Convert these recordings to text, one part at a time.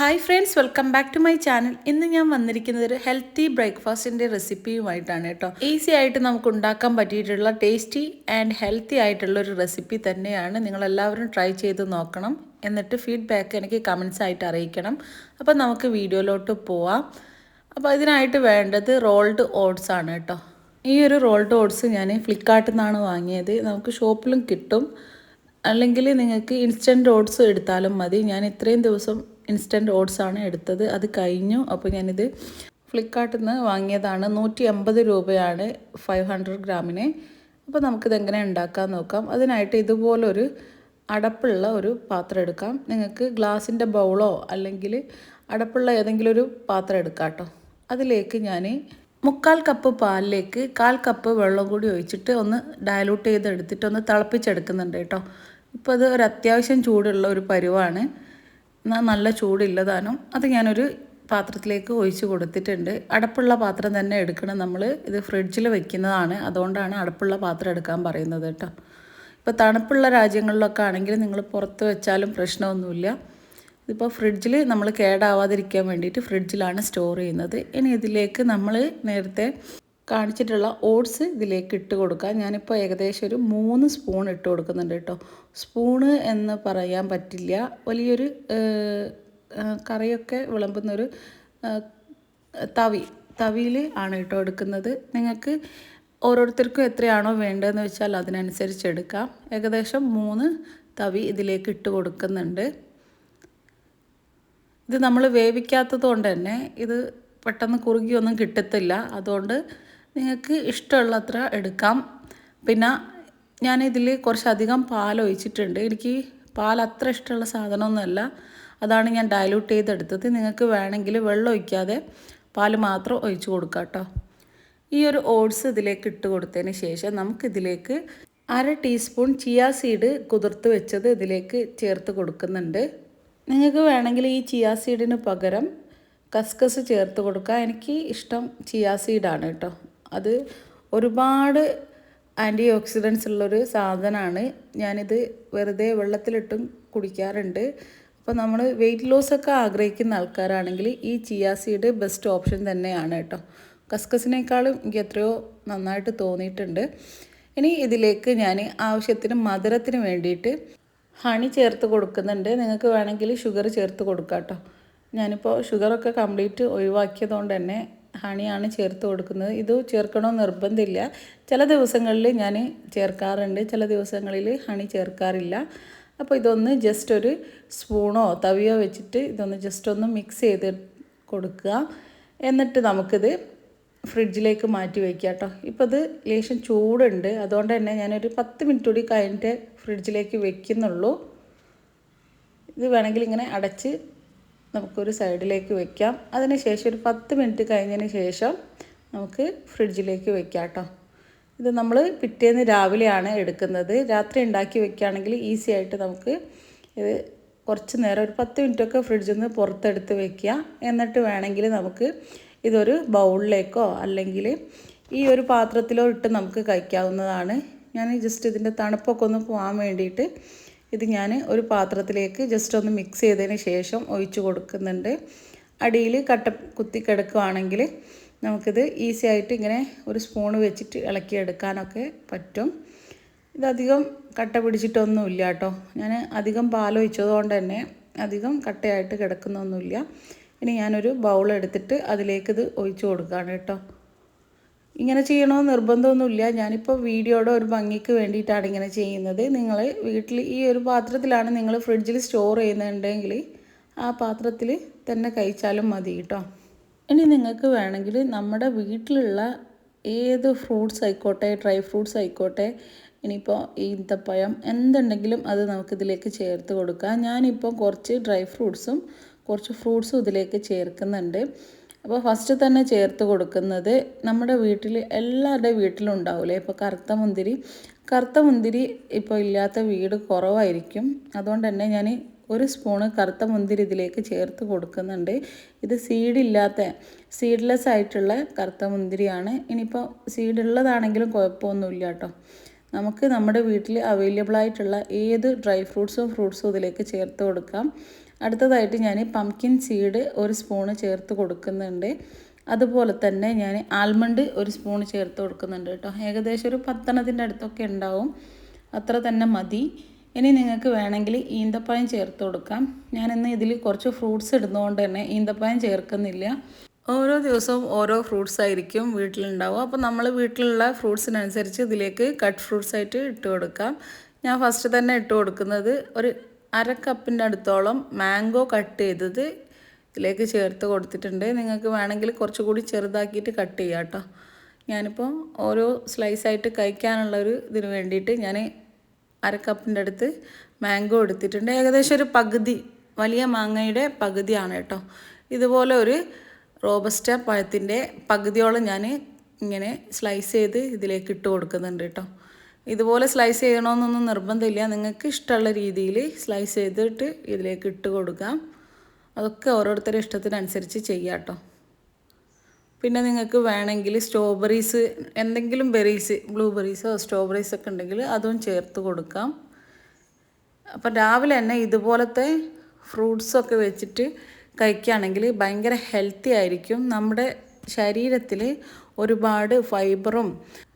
Hi friends welcome back to my channel ഇന്ന് ഞാൻ വന്നിരിക്കുന്നത് ഒരു ഹെൽത്തി ബ്രേക്ക്ഫാസ്റ്റിന്റെ റെസിപ്പിയുമായിട്ടാണ് കേട്ടോ. ഈസി ആയിട്ട് നമുക്ക് ഉണ്ടാക്കാൻ പറ്റിയിട്ടുള്ള ടേസ്റ്റി ആൻഡ് ഹെൽത്തി ആയിട്ടുള്ള ഒരു റെസിപ്പി തന്നെയാണ് നിങ്ങളെല്ലാവരും ട്രൈ ചെയ്ത് നോക്കണം. എന്നിട്ട് ഫീഡ്ബാക്ക് എനിക്ക് കമൻസ് ആയിട്ട് അറിയിക്കണം. അപ്പോൾ നമുക്ക് വീഡിയോയിലോട്ട് പോവാം. അപ്പോൾ ഇതിനായിട്ട് വേണ്ടത് റോൾഡ് ഓട്സ് ആണ് കേട്ടോ. ഈ ഒരു റോൾഡ് ഓട്സ് ഞാൻ ഫ്ലിപ്കാർട്ടിൽ നിന്നാണ് വാങ്ങിയത്. നമുക്ക് ഷോപ്പിലും കിട്ടും. അല്ലെങ്കിൽ നിങ്ങൾക്ക് ഇൻസ്റ്റന്റ് ഓട്സ് എടുത്താലും മതി. ഞാൻ ഇത്രയും ദിവസം ഇൻസ്റ്റന്റ് ആണ് എടുത്തത്. അത് കഴിഞ്ഞു. അപ്പോൾ ഞാനിത് ഫ്ലിപ്കാർട്ടിൽ നിന്ന് വാങ്ങിയതാണ്. നൂറ്റി അമ്പത് രൂപയാണ് ഫൈവ് ഹൺഡ്രഡ് ഗ്രാമിന്. അപ്പോൾ നമുക്കിത് എങ്ങനെ ഉണ്ടാക്കാൻ നോക്കാം. അതിനായിട്ട് ഇതുപോലൊരു അടപ്പുള്ള ഒരു പാത്രം എടുക്കാം. നിങ്ങൾക്ക് ഗ്ലാസിന്റെ ബൗളോ അല്ലെങ്കിൽ അടപ്പുള്ള ഏതെങ്കിലും ഒരു പാത്രം എടുക്കാം കേട്ടോ. അതിലേക്ക് ഞാൻ മുക്കാൽ കപ്പ് പാലിലേക്ക് കാൽ കപ്പ് വെള്ളം കൂടി ഒഴിച്ചിട്ട് ഒന്ന് ഡയലൂട്ട് ചെയ്ത് എടുത്തിട്ട് ഒന്ന് തിളപ്പിച്ചെടുക്കുന്നുണ്ട് കേട്ടോ. ഇപ്പോൾ അത് ഒരു അത്യാവശ്യം ചൂടുള്ള ഒരു പരുവാണ്. നല്ല ചൂടില്ലതാനും അത് ഞാനൊരു പാത്രത്തിലേക്ക് ഒഴിച്ച് കൊടുത്തിട്ടുണ്ട്. അടപ്പുള്ള പാത്രം തന്നെ എടുക്കണം നമ്മൾ ഇത് ഫ്രിഡ്ജിൽ വെക്കുന്നതാണ്. അതുകൊണ്ടാണ് അടപ്പുള്ള പാത്രം എടുക്കാൻ പറയുന്നത് കേട്ടോ. ഇപ്പോൾ തണുപ്പുള്ള രാജ്യങ്ങളിലൊക്കെ ആണെങ്കിൽ നിങ്ങൾ പുറത്ത് വെച്ചാലും പ്രശ്നമൊന്നുമില്ല. ഇതിപ്പോൾ ഫ്രിഡ്ജിൽ നമ്മൾ കേടാവാതിരിക്കാൻ വേണ്ടിയിട്ട് ഫ്രിഡ്ജിലാണ് സ്റ്റോർ ചെയ്യുന്നത്. ഇനി ഇതിലേക്ക് നമ്മൾ നേരത്തെ കാണിച്ചിട്ടുള്ള ഓട്സ് ഇതിലേക്ക് ഇട്ട് കൊടുക്കാം ഞാനിപ്പോൾ ഏകദേശം ഒരു മൂന്ന് സ്പൂൺ ഇട്ട് കൊടുക്കുന്നുണ്ട് കേട്ടോ. സ്പൂണ് എന്ന് പറയാൻ പറ്റില്ല. വലിയൊരു കറിയൊക്കെ വിളമ്പുന്നൊരു തവി തവിയിൽ ആണ് കേട്ടോ എടുക്കുന്നത്. നിങ്ങൾക്ക് ഓരോരുത്തർക്കും എത്രയാണോ വേണ്ടതെന്ന് വെച്ചാൽ അതിനനുസരിച്ച് എടുക്കാം. ഏകദേശം മൂന്ന് തവി ഇതിലേക്ക് ഇട്ട് കൊടുക്കുന്നുണ്ട്. ഇത് നമ്മൾ വേവിക്കാത്തത് കൊണ്ട് തന്നെ ഇത് പെട്ടെന്ന് കുറുകിയൊന്നും കിട്ടത്തില്ല. അതുകൊണ്ട് നിങ്ങൾക്ക് ഇഷ്ടമുള്ളത്ര എടുക്കാം. പിന്നെ ഞാനിതിൽ കുറച്ചധികം പാൽ ഒഴിച്ചിട്ടുണ്ട് എനിക്ക് പാൽ അത്ര ഇഷ്ടമുള്ള സാധനമൊന്നുമല്ല. അതാണ് ഞാൻ ഡയലൂട്ട് ചെയ്തെടുത്തത്. നിങ്ങൾക്ക് വേണമെങ്കിൽ വെള്ളം ഒഴിക്കാതെ പാൽ മാത്രം ഒഴിച്ചു കൊടുക്കാം കേട്ടോ. ഈ ഒരു ഓട്സ് ഇതിലേക്ക് ഇട്ട് കൊടുത്തതിന് ശേഷം നമുക്കിതിലേക്ക് അര ടീസ്പൂൺ ചിയാ സീഡ് കുതിർത്ത് വെച്ചത് ഇതിലേക്ക് ചേർത്ത് കൊടുക്കുന്നുണ്ട്. നിങ്ങൾക്ക് വേണമെങ്കിൽ ഈ ചിയാ സീഡിന് പകരം കസ്കസ് ചേർത്ത് കൊടുക്കുക എനിക്ക് ഇഷ്ടം ചിയ സീഡാണ് കേട്ടോ. അത് ഒരുപാട് ആന്റി ഓക്സിഡൻസ് ഉള്ളൊരു സാധനമാണ്. ഞാനിത് വെറുതെ വെള്ളത്തിലിട്ടും കുടിക്കാറുണ്ട്. അപ്പോൾ നമ്മൾ വെയിറ്റ് ലോസൊക്കെ ആഗ്രഹിക്കുന്ന ആൾക്കാരാണെങ്കിൽ ഈ ചിയാസീഡ് ബെസ്റ്റ് ഓപ്ഷൻ തന്നെയാണ് കേട്ടോ. കസ്കസിനേക്കാളും എനിക്ക് എത്രയോ നന്നായിട്ട് തോന്നിയിട്ടുണ്ട്. ഇനി ഇതിലേക്ക് ഞാൻ ആവശ്യത്തിന് മധുരത്തിന് വേണ്ടിയിട്ട് ഹണി ചേർത്ത് കൊടുക്കുന്നുണ്ട്. നിങ്ങൾക്ക് വേണമെങ്കിൽ ഷുഗർ ചേർത്ത് കൊടുക്കാം കേട്ടോ. ഞാനിപ്പോൾ ഷുഗറൊക്കെ കംപ്ലീറ്റ് ഒഴിവാക്കിയതുകൊണ്ട് തന്നെ ഹണിയാണ് ചേർത്ത് കൊടുക്കുന്നത്. ഇത് ചേർക്കണോ നിർബന്ധമില്ല. ചില ദിവസങ്ങളിൽ ഞാൻ ചേർക്കാറുണ്ട്. ചില ദിവസങ്ങളിൽ ഹണി ചേർക്കാറില്ല. അപ്പോൾ ഇതൊന്ന് ജസ്റ്റ് ഒരു സ്പൂണോ തവിയോ വെച്ചിട്ട് ഇതൊന്ന് ജസ്റ്റ് ഒന്ന് മിക്സ് ചെയ്ത് കൊടുക്കുക. എന്നിട്ട് നമുക്കിത് ഫ്രിഡ്ജിലേക്ക് മാറ്റി വയ്ക്കുക കേട്ടോ. ഇപ്പോൾ ഇത് ലേശം ചൂടുണ്ട്. അതുകൊണ്ട് തന്നെ ഞാനൊരു പത്ത് മിനിറ്റ് കൂടി കഴിഞ്ഞിട്ട് ഫ്രിഡ്ജിലേക്ക് വെക്കുന്നുള്ളൂ. ഇത് വേണമെങ്കിൽ ഇങ്ങനെ അടച്ച് നമുക്കൊരു സൈഡിലേക്ക് വെക്കാം. അതിന് ശേഷം ഒരു പത്ത് മിനിറ്റ് കഴിഞ്ഞതിന് ശേഷം നമുക്ക് ഫ്രിഡ്ജിലേക്ക് വെക്കാം കേട്ടോ. ഇത് നമ്മൾ പിറ്റേന്ന് രാവിലെയാണ് എടുക്കുന്നത്. രാത്രി ഉണ്ടാക്കി വെക്കുകയാണെങ്കിൽ ഈസി ആയിട്ട് നമുക്ക് ഇത് കുറച്ച് നേരം ഒരു പത്ത് മിനിറ്റൊക്കെ ഫ്രിഡ്ജിൽ നിന്ന് പുറത്തെടുത്ത് വെക്കുക. എന്നിട്ട് വേണമെങ്കിൽ നമുക്ക് ഇതൊരു ബൗളിലേക്കോ അല്ലെങ്കിൽ ഈ ഒരു പാത്രത്തിലോ ഇട്ട് നമുക്ക് കഴിക്കാവുന്നതാണ്. ഞാൻ ജസ്റ്റ് ഇതിന്റെ തണുപ്പൊക്കെ ഒന്ന് പോകാൻ വേണ്ടിയിട്ട് ഇത് ഞാൻ ഒരു പാത്രത്തിലേക്ക് ജസ്റ്റ് ഒന്ന് മിക്സ് ചെയ്തതിന് ശേഷം ഒഴിച്ച് കൊടുക്കുന്നുണ്ട്. അടിയിൽ കട്ട കുത്തി കിടക്കുകയാണെങ്കിൽ നമുക്കിത് ഈസി ആയിട്ട് ഇങ്ങനെ ഒരു സ്പൂൺ വെച്ചിട്ട് ഇളക്കിയെടുക്കാനൊക്കെ പറ്റും. ഇതധികം കട്ട പിടിച്ചിട്ടൊന്നുമില്ല കേട്ടോ. ഞാൻ അധികം പാലൊഴിച്ചതുകൊണ്ട് തന്നെ അധികം കട്ടയായിട്ട് കിടക്കുന്നൊന്നുമില്ല. ഇനി ഞാനൊരു ബൗൾ എടുത്തിട്ട് അതിലേക്ക് ഇത് ഒഴിച്ചു കൊടുക്കുകയാണ് കേട്ടോ. ഇങ്ങനെ ചെയ്യണമെന്ന് നിർബന്ധമൊന്നുമില്ല. ഞാനിപ്പോൾ വീഡിയോയുടെ ഒരു ഭംഗിക്ക് വേണ്ടിയിട്ടാണ് ഇങ്ങനെ ചെയ്യുന്നത്. നിങ്ങൾ വീട്ടിൽ ഈ ഒരു പാത്രത്തിലാണ് നിങ്ങൾ ഫ്രിഡ്ജിൽ സ്റ്റോർ ചെയ്യുന്നുണ്ടെങ്കിൽ ആ പാത്രത്തിൽ തന്നെ കഴിച്ചാലും മതി കേട്ടോ. ഇനി നിങ്ങൾക്ക് വേണമെങ്കിൽ നമ്മുടെ വീട്ടിലുള്ള ഏത് ഫ്രൂട്ട്സ് ആയിക്കോട്ടെ ഡ്രൈ ഫ്രൂട്ട്സ് ആയിക്കോട്ടെ ഇനിയിപ്പോൾ ഈന്തപ്പഴം എന്തുണ്ടെങ്കിലും അത് നമുക്കിതിലേക്ക് ചേർത്ത് കൊടുക്കാം. ഞാനിപ്പോൾ കുറച്ച് ഡ്രൈ ഫ്രൂട്ട്സും കുറച്ച് ഫ്രൂട്ട്സും ഇതിലേക്ക് ചേർക്കുന്നുണ്ട്. അപ്പോൾ ഫസ്റ്റ് തന്നെ ചേർത്ത് കൊടുക്കുന്നത് നമ്മുടെ വീട്ടിൽ എല്ലാവരുടെ വീട്ടിലും ഉണ്ടാവില്ലേ ഇപ്പോൾ കറുത്ത മുന്തിരി കറുത്ത മുന്തിരി ഇപ്പോൾ ഇല്ലാത്ത വീട് കുറവായിരിക്കും. അതുകൊണ്ട് തന്നെ ഞാൻ ഒരു സ്പൂണ് കറുത്ത മുന്തിരി ഇതിലേക്ക് ചേർത്ത് കൊടുക്കുന്നുണ്ട്. ഇത് സീഡില്ലാത്ത സീഡ്ലെസ് ആയിട്ടുള്ള കറുത്ത മുന്തിരിയാണ്. ഇനിയിപ്പോൾ സീഡുള്ളതാണെങ്കിലും കുഴപ്പമൊന്നുമില്ല കേട്ടോ. നമുക്ക് നമ്മുടെ വീട്ടിൽ അവൈലബിൾ ആയിട്ടുള്ള ഏത് ഡ്രൈ ഫ്രൂട്ട്സും ഫ്രൂട്ട്സും ഇതിലേക്ക് ചേർത്ത് കൊടുക്കാം. അടുത്തതായിട്ട് ഞാൻ പംകിൻ സീഡ് ഒരു സ്പൂണ് ചേർത്ത് കൊടുക്കുന്നുണ്ട്. അതുപോലെ തന്നെ ഞാൻ ആൽമണ്ട് ഒരു സ്പൂൺ ചേർത്ത് കൊടുക്കുന്നുണ്ട് കേട്ടോ. ഏകദേശം ഒരു പത്തെണ്ണത്തിന്റെ അടുത്തൊക്കെ ഉണ്ടാവും. അത്ര തന്നെ മതി. ഇനി നിങ്ങൾക്ക് വേണമെങ്കിൽ ഈന്തപ്പഴം ചേർത്ത് കൊടുക്കാം. ഞാനിന്ന് ഇതിൽ കുറച്ച് ഫ്രൂട്ട്സ് ഇടുന്നതുകൊണ്ട് തന്നെ ഈന്തപ്പഴം ചേർക്കുന്നില്ല. ഓരോ ദിവസവും ഓരോ ഫ്രൂട്ട്സ് ആയിരിക്കും വീട്ടിലുണ്ടാവും അപ്പോൾ നമ്മൾ വീട്ടിലുള്ള ഫ്രൂട്ട്സിനനുസരിച്ച് ഇതിലേക്ക് കട്ട് ഫ്രൂട്ട്സ് ആയിട്ട് ഇട്ട് കൊടുക്കാം. ഞാൻ ഫസ്റ്റ് തന്നെ ഇട്ട് കൊടുക്കുന്നത് ഒരു അര കപ്പിന്റെ അടുത്തോളം മാംഗോ കട്ട് ചെയ്തത് ഇതിലേക്ക് ചേർത്ത് കൊടുത്തിട്ടുണ്ട്. നിങ്ങൾക്ക് വേണമെങ്കിൽ കുറച്ചുകൂടി ചെറുതാക്കിയിട്ട് കട്ട് ചെയ്യാം കേട്ടോ. ഞാനിപ്പോൾ ഓരോ സ്ലൈസായിട്ട് കഴിക്കാനുള്ള ഒരു ഇതിന് വേണ്ടിയിട്ട് ഞാൻ അര കപ്പിന്റെ അടുത്ത് മാംഗോ എടുത്തിട്ടുണ്ട്. ഏകദേശം ഒരു പകുതി വലിയ മാങ്ങയുടെ പകുതിയാണ് കേട്ടോ. ഇതുപോലെ ഒരു റോബസ്റ്റ പഴത്തിന്റെ പകുതിയോളം ഞാൻ ഇങ്ങനെ സ്ലൈസ് ചെയ്ത് ഇതിലേക്ക് ഇട്ട് കൊടുക്കുന്നുണ്ട് കേട്ടോ ഇതുപോലെ സ്ലൈസ് ചെയ്യണമെന്നൊന്നും നിർബന്ധമില്ല. നിങ്ങൾക്ക് ഇഷ്ടമുള്ള രീതിയിൽ സ്ലൈസ് ചെയ്തിട്ട് ഇതിലേക്ക് ഇട്ട് കൊടുക്കാം. അതൊക്കെ ഓരോരുത്തരുടെ ഇഷ്ടത്തിനനുസരിച്ച് ചെയ്യാം കേട്ടോ പിന്നെ നിങ്ങൾക്ക് വേണമെങ്കിൽ സ്ട്രോബെറീസ് എന്തെങ്കിലും ബെറീസ് ബ്ലൂബെറീസോ സ്ട്രോബെറീസ് ഒക്കെ ഉണ്ടെങ്കിൽ അതും ചേർത്ത് കൊടുക്കാം. അപ്പം രാവിലെ തന്നെ ഇതുപോലത്തെ ഫ്രൂട്ട്സൊക്കെ വെച്ചിട്ട് കഴിക്കുകയാണെങ്കിൽ ഭയങ്കര ഹെൽത്തി ആയിരിക്കും. നമ്മുടെ ശരീരത്തിൽ ഒരുപാട് ഫൈബറും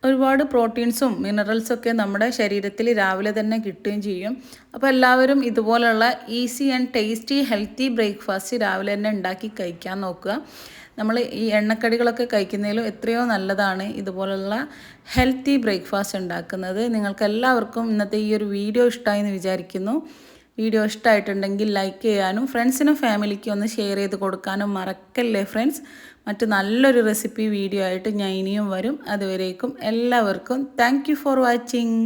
ഒരുപാട് പ്രോട്ടീൻസും മിനറൽസൊക്കെ നമ്മുടെ ശരീരത്തിൽ രാവിലെ തന്നെ കിട്ടുകയും ചെയ്യും. അപ്പോൾ എല്ലാവരും ഇതുപോലുള്ള easy and tasty healthy breakfast രാവിലെ തന്നെ ഉണ്ടാക്കി കഴിക്കാൻ നോക്കുക. നമ്മൾ ഈ എണ്ണക്കടികളൊക്കെ കഴിക്കുന്നതിലും എത്രയോ നല്ലതാണ് ഇതുപോലുള്ള ഹെൽത്തി ബ്രേക്ക്ഫാസ്റ്റ് ഉണ്ടാക്കുന്നത്. നിങ്ങൾക്കെല്ലാവർക്കും ഇന്നത്തെ ഈ ഒരു വീഡിയോ ഇഷ്ടമായി എന്ന് വിചാരിക്കുന്നു. വീഡിയോ ഇഷ്ടമായിട്ടുണ്ടെങ്കിൽ ലൈക്ക് ചെയ്യാനും ഫ്രണ്ട്സിനും ഫാമിലിക്കും ഒന്ന് ഷെയർ ചെയ്ത് കൊടുക്കാനും മറക്കല്ലേ ഫ്രണ്ട്സ് മറ്റു നല്ലൊരു റെസിപ്പി വീഡിയോ ആയിട്ട് ഞാൻ ഇനിയും വരും. അതുവരേക്കും എല്ലാവർക്കും താങ്ക് ഫോർ വാച്ചിങ്